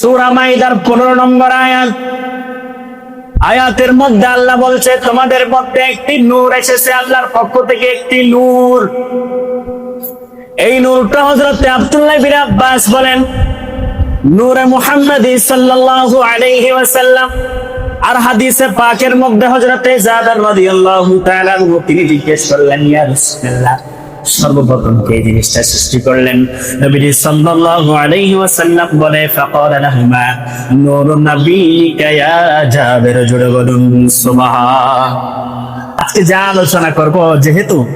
সূরা মাইদার 15 নম্বর আয়াত। আয়াতের মধ্যে আল্লাহ বলছে, তোমাদের মধ্যে একটি নূর এসেছে, আল্লাহর পক্ষ থেকে একটি নূর। এই নূরটা হযরত আব্দুল্লাহ বিন আব্বাস বলেন, নূরে মুহাম্মদ সাল্লাল্লাহু আলাইহি ওয়াসাল্লাম। আর হাদিসে পাকের মধ্যে হযরতে জাদার রাদিয়াল্লাহু তাআলা তিনি জিজ্ঞেস করলেন, ইয়া রাসূলুল্লাহ সর্বপ্রথম কে জিনিসটা সৃষ্টি করলেন? নবীজি সাল্লাল্লাহু আলাইহি ওয়াসাল্লাম বলে ফাকালা লাহুমা নূরুন নাবিয়িকা ইয়া জাবের জুড়ে বলুন সুবহান আজকে যা আলোচনা করব, যেহেতু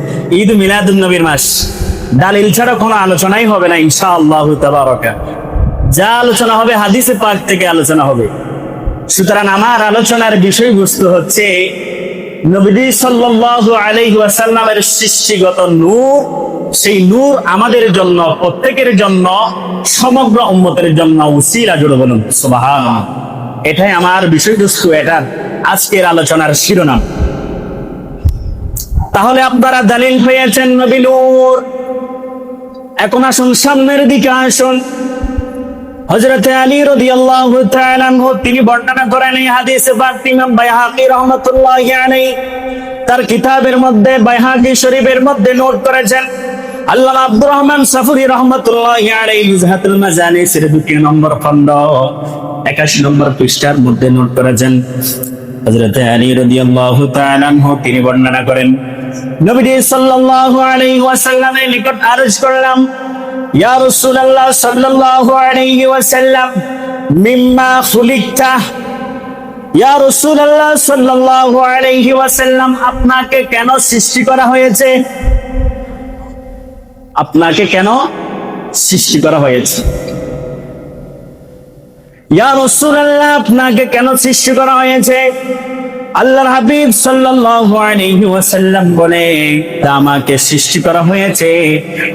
ঈদ মিলাদুন নবীর মাস, দালিল ছাড়া কোনো আলোচনাই হবে না, ইনশাআল্লাহু তাবারাকা। যা আলোচনা হবে হাদিসে পাক থেকে আলোচনা হবে। সুতরাং আমার আলোচনার বিষয়বস্তু হচ্ছে নবীজি সাল্লাল্লাহু আলাইহি ওয়াসাল্লামের সৃষ্টিগত নূর, সেই নূর আমাদের জন্য, প্রত্যেকের জন্য, সমগ্র উম্মতের জন্য উসিলা জুড়ে বলুন এটাই আমার বিষয়বস্তু, এটা আজকের আলোচনার শিরোনাম। তাহলে আপনারা দলিল পেয়েছেন নবী নূর। এখন আসুন সামনের দিকে আসুন। হযরত আলী তাআলা আনহু, তিনি বর্ণনা করেন এই হাদিসে রাহমাতুল্লাহি তার কিতাবের মধ্যে, বাইহাকি শরীফের মধ্যে নোট করেছেন আল্লামা আব্দুর রহমান সাফুরি রহমতুল্লাহি আলাইহি জুহাতুল মাজানিসের দ্বিতীয় নম্বর খণ্ড 81 নম্বর পৃষ্ঠার মধ্যে নোট করেছেন। হযরত আলী তাআলা আনহু, তিনি বর্ণনা করেন, নবীজি সাল্লাল্লাহু ওয়াসাল্লামের নিকট আরজ করলাম আপনাকে কেন সৃষ্টি করা হয়েছে? আপনাকে কেন সৃষ্টি করা হয়েছে? ইয়া রাসূলুল্লাহ, আপনাকে কেন সৃষ্টি করা হয়েছে? আল্লাহর হাবিব ওয়াসাল্লাম বলে আমাকে সৃষ্টি করা হয়েছে।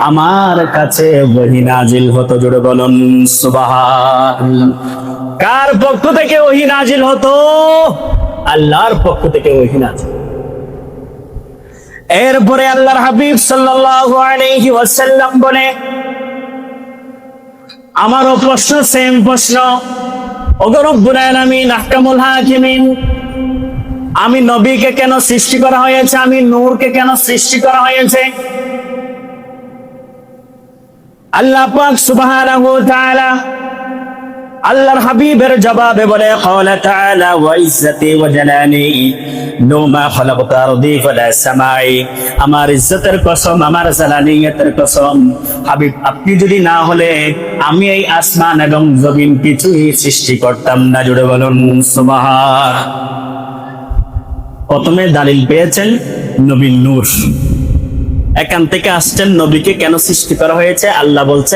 আমার কাছে ওহী নাজিল হতো। জোরে বলুন কার পক্ষ থেকে ওহী নাজিল হতো? আল্লাহর পক্ষ থেকে ওহী নাজিল। এরপরে আল্লাহর হাবিব ওয়াসাল্লাম বলে, আমারও প্রশ্ন সেম প্রশ্ন। ওগো রব্বুল আলামিন, আহকামুল হাকিমিন আমি নবীকে কেন সৃষ্টি করা হয়েছে? আমি নূরকে কেন সৃষ্টি করা হয়েছে? আল্লাহ পাক সুবহানাহু ওয়া তাআলা আল্লাহর হাবিবের জবাবে বলে ক্বালা তাআলা ওয়া ইজ্জতি ওয়া জালালি, নুমা খালাকতা আরদি ফালা সামাই, আমার ইজ্জতের কসম, আমার জালালিয়াতের কসম। হাবিব, আপনি যদি না হলে আমি এই আসমান এবং জমিন কিছুই সৃষ্টি করতাম না। জুড়ে বলুন, সুবহান। প্রথমে দালিল পেয়েছেন নবী নূর। এখান থেকে আসছেন নবীকে কেন সৃষ্টি করা হয়েছে? আল্লাহ বলছে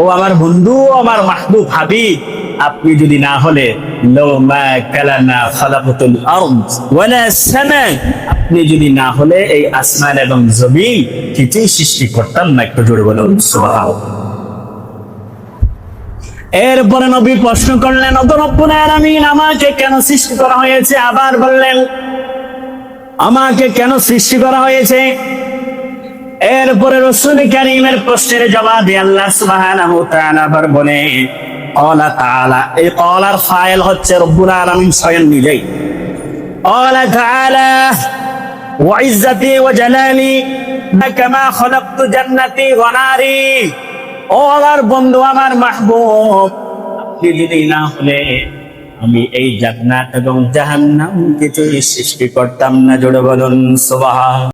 ও আমার বন্ধু, ও আমার মাহবুব হাবিব, আপনি যদি না হলে আপনি যদি না হলে, এই আসমান এবং জমি কিছুই সৃষ্টি করতাম না। একটু জোরে বলুন এরপরে নবী প্রশ্ন করলেন আমাকে কেন সৃষ্টি করা হয়েছে? আবার বললেন, আমাকে কেন সৃষ্টি করা হয়েছে? এরপরে রসুল করিমের প্রশ্নের জবাবে আল্লাহ সুবহানাহু আবার বলে কলা হচ্ছে নিজেই। ও আমার বন্ধু, আমার মাহবুব। আপনি যদি না হলে আমি এই জান্নাত এবং জাহান্নাম কিছুই সৃষ্টি করতাম না, জোরে বলুন, সুবহান।